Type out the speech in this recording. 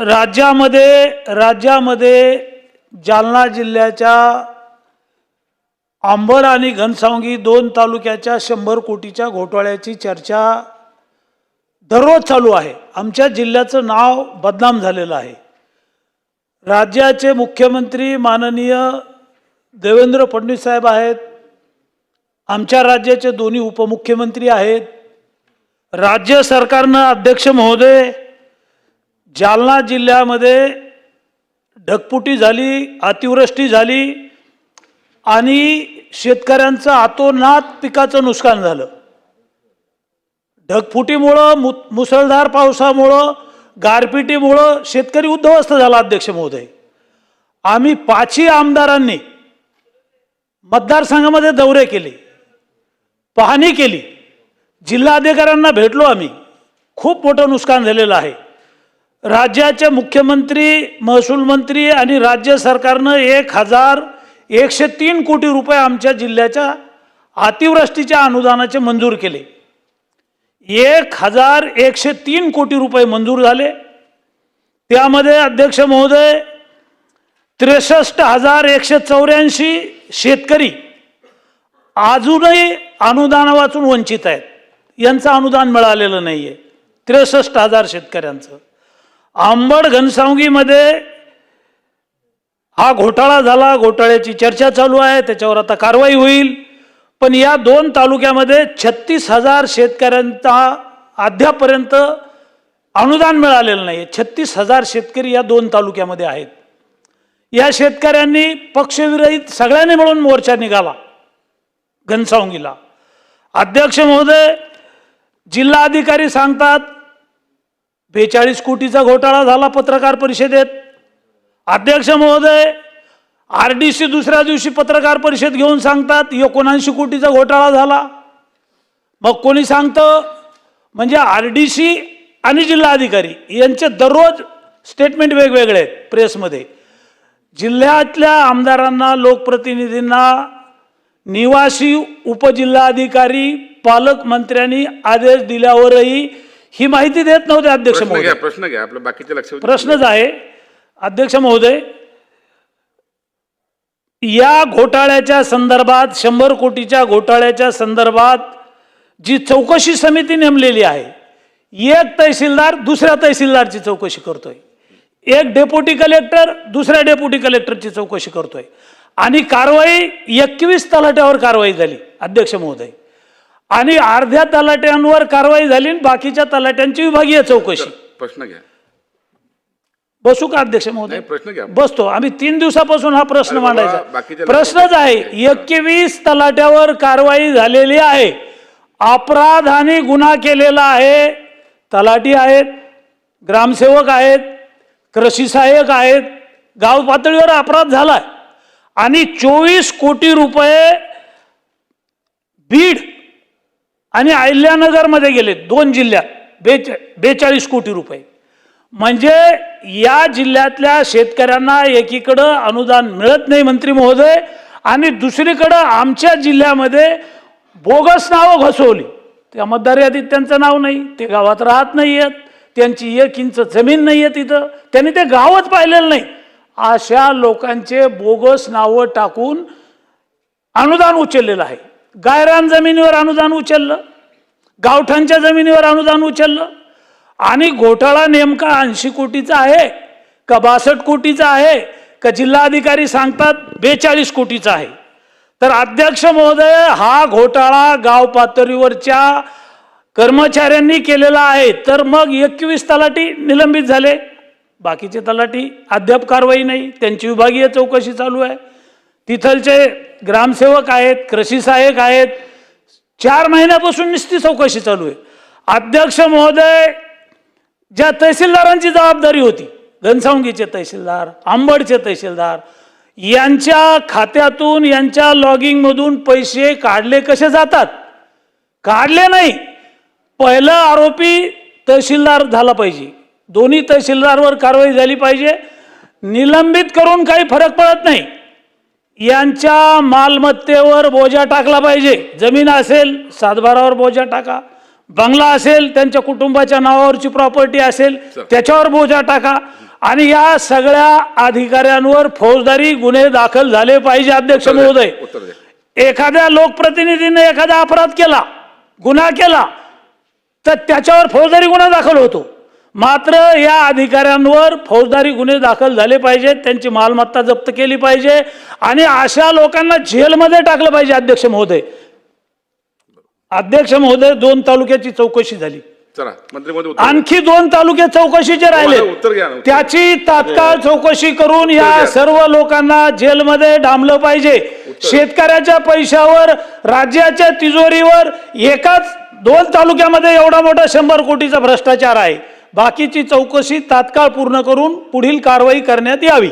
राज्यामध्ये राज्यामध्ये जालना जिल्ह्याच्या आंबर आणि घनसावंगी दोन तालुक्याच्या शंभर कोटीच्या घोटाळ्याची चर्चा दररोज चालू आहे. आमच्या जिल्ह्याचं नाव बदनाम झालेलं आहे. राज्याचे मुख्यमंत्री माननीय देवेंद्र फडणवीस साहेब आहेत. आमच्या राज्याचे दोन्ही उपमुख्यमंत्री आहेत. राज्य सरकारनं अध्यक्ष महोदय जालना जिल्ह्यामध्ये ढगपुटी झाली अतिवृष्टी झाली आणि शेतकऱ्यांचं आतोनात पिकाचं नुकसान झालं. ढगफुटीमुळं मु मुसळधार पावसामुळं गारपिटीमुळं शेतकरी उद्ध्वस्त झाला अध्यक्ष महोदय. आम्ही पाचही आमदारांनी मतदारसंघामध्ये दौरे केले पाहणी केली जिल्हाधिकाऱ्यांना भेटलो आम्ही. खूप मोठं नुकसान झालेलं आहे. राज्याचे मुख्यमंत्री महसूल मंत्री आणि राज्य सरकारनं एक हजार एकशे तीन कोटी रुपये आमच्या जिल्ह्याच्या अतिवृष्टीच्या अनुदानाचे मंजूर केले. एक हजार एकशे तीन कोटी रुपये मंजूर झाले. त्यामध्ये अध्यक्ष महोदय त्रेसष्ट हजार एकशे चौऱ्याऐंशी शेतकरी अजूनही अनुदानावाचून वंचित आहेत. यांचं अनुदान मिळालेलं नाही आहे त्रेसष्ट हजार शेतकऱ्यांचं. आंबड घनसावंगीमध्ये हा घोटाळा झाला घोटाळ्याची चर्चा चालू आहे त्याच्यावर आता कारवाई होईल. पण या दोन तालुक्यामध्ये छत्तीस हजार शेतकऱ्यांचा अद्यापर्यंत अनुदान मिळालेलं नाही छत्तीस हजार शेतकरी या दोन तालुक्यामध्ये आहेत. या शेतकऱ्यांनी पक्षविरहित सगळ्यांनी मिळून मोर्चा निघाला घनसावंगीला. अध्यक्ष महोदय जिल्हाधिकारी सांगतात बेचाळीस कोटीचा घोटाळा झाला पत्रकार परिषदेत. अध्यक्ष महोदय आर डी सी दुसऱ्या दिवशी पत्रकार परिषद घेऊन सांगतात एकोणऐंशी कोटीचा घोटाळा झाला. मग कोणी सांगतं? म्हणजे आर डी सी आणि जिल्हाधिकारी यांचे दररोज स्टेटमेंट वेगवेगळे आहेत प्रेसमध्ये जिल्ह्यातल्या आमदारांना लोकप्रतिनिधींना निवासी उपजिल्हाधिकारी पालकमंत्र्यांनी आदेश दिल्यावरही ही माहिती देत नव्हते अध्यक्ष प्रश्न महोदय. घ्या प्रश्न घ्या. आपलं बाकीचे लक्ष प्रश्नच आहे. अध्यक्ष महोदय या घोटाळ्याच्या संदर्भात शंभर कोटीच्या घोटाळ्याच्या संदर्भात जी चौकशी समिती नेमलेली आहे एक तहसीलदार दुसऱ्या तहसीलदारची चौकशी करतोय. एक डेप्युटी कलेक्टर दुसऱ्या डेप्युटी कलेक्टरची चौकशी करतोय. आणि कारवाई एकवीस तलाट्यावर कारवाई झाली अध्यक्ष महोदय. आणि अर्ध्या तलाट्यांवर कारवाई झाली आणि बाकीच्या तलाट्यांची विभागीय चौकशी. प्रश्न घ्या. बसू का अध्यक्ष महोदय? प्रश्न घ्या. बसतो. आम्ही तीन दिवसापासून हा प्रश्न मांडायचा. प्रश्नच आहे एकवीस तलाट्यावर कारवाई झालेली आहे. अपराध आणि गुन्हा केलेला आहे. तलाठी आहेत ग्रामसेवक आहेत कृषी सहाय्यक आहेत गाव पातळीवर अपराध झालाय. आणि चोवीस कोटी रुपये बीड आणि अहिल्यानगरमध्ये गेले दोन जिल्ह्यात. बेचा बेचाळीस कोटी रुपये. म्हणजे या जिल्ह्यातल्या शेतकऱ्यांना एकीकडं अनुदान मिळत नाही मंत्री महोदय आणि दुसरीकडं आमच्या जिल्ह्यामध्ये बोगस नावं घसवली. त्या मतदार यादीत त्यांचं नाव नाही ते गावात राहत नाही आहेत त्यांची एक इंच जमीन नाही आहे तिथं त्यांनी ते गावच पाहिलेलं नाही. अशा लोकांचे बोगस नावं टाकून अनुदान उचललेलं आहे. गायरान जमिनीवर अनुदान उचललं गावठांच्या जमिनीवर अनुदान उचललं. आणि घोटाळा नेमका ऐंशी कोटीचा आहे का बासष्ट कोटीचा आहे का जिल्हाधिकारी सांगतात बेचाळीस कोटीचा आहे. तर अध्यक्ष महोदय हा घोटाळा गाव पातळीवरच्या कर्मचाऱ्यांनी केलेला आहे. तर मग एकवीस तलाठी निलंबित झाले. बाकीचे तलाठी अद्याप कारवाई नाही. त्यांची विभागीय चौकशी चालू आहे. तिथलचे ग्रामसेवक आहेत कृषी सहाय्यक आहेत. चार महिन्यापासून नुसती चौकशी चालू आहे. अध्यक्ष महोदय ज्या तहसीलदारांची जबाबदारी होती घनसावंगीचे तहसीलदार आंबडचे तहसीलदार यांच्या खात्यातून यांच्या लॉगिंगमधून पैसे काढले कसे जातात? काढले नाही. पहिलं आरोपी तहसीलदार झाला पाहिजे. दोन्ही तहसीलदारवर कारवाई झाली पाहिजे. निलंबित करून काही फरक पडत नाही. यांच्या मालमत्तेवर बोजा टाकला पाहिजे. जमीन असेल सातबारावर बोजा टाका. बंगला असेल त्यांच्या कुटुंबाच्या नावावरची प्रॉपर्टी असेल त्याच्यावर बोजा टाका. आणि या सगळ्या अधिकाऱ्यांवर फौजदारी गुन्हे दाखल झाले पाहिजे अध्यक्ष महोदय. एखाद्या लोकप्रतिनिधीने एखादा अपराध केला गुन्हा केला तर त्याच्यावर फौजदारी गुन्हा दाखल होतो. मात्र या अधिकाऱ्यांवर फौजदारी गुन्हे दाखल झाले पाहिजेत त्यांची मालमत्ता जप्त केली पाहिजे आणि अशा लोकांना जेलमध्ये टाकलं पाहिजे अध्यक्ष महोदय अध्यक्ष महोदय दोन तालुक्याची चौकशी झाली. आणखी दोन तालुके चौकशीचे राहिले. त्याची तात्काळ चौकशी करून या. सर्व लोकांना जेलमध्ये डांबलं पाहिजे शेतकऱ्याच्या पैशावर राज्याच्या तिजोरीवर एकाच दोन तालुक्यामध्ये एवढा मोठा शंभर कोटीचा भ्रष्टाचार आहे बाकीची चौकशी तात्काळ पूर्ण करून पुढील कारवाई करण्यात यावी.